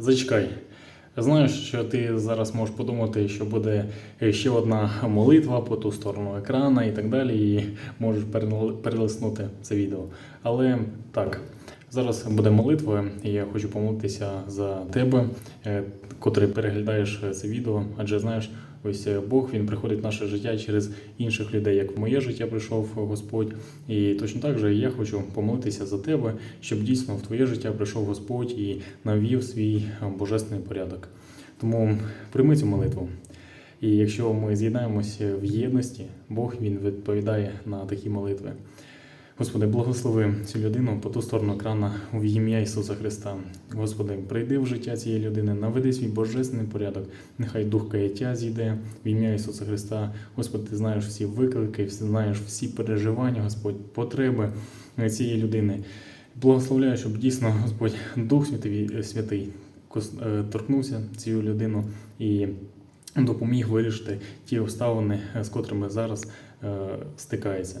Зачекай. Знаю, що ти зараз можеш подумати, що буде ще одна молитва по ту сторону екрана і так далі, і можеш перелиснути це відео. Але так, зараз буде молитва, і я хочу помолитися за тебе, е, котрий переглядаєш це відео. Адже знаєш, ось е, Бог він приходить в наше життя через інших людей, як в моє життя прийшов Господь. І точно так же я хочу помолитися за тебе, щоб дійсно в твоє життя прийшов Господь і навів свій е, божественний порядок. Тому прийми цю молитву. І якщо ми з'єднаємося в єдності, Бог він відповідає на такі молитви. Господи, благослови цю людину по ту сторону екрана в ім'я Ісуса Христа. Господи, прийди в життя цієї людини, наведи свій божественний порядок. Нехай дух каяття зійде в ім'я Ісуса Христа. Господи, ти знаєш всі виклики, знаєш всі переживання, Господь, потреби цієї людини. Благословляю, щоб дійсно Господь Дух Святий, Святий е, торкнувся цю людину і допоміг вирішити ті обставини, з котрими зараз е, стикається.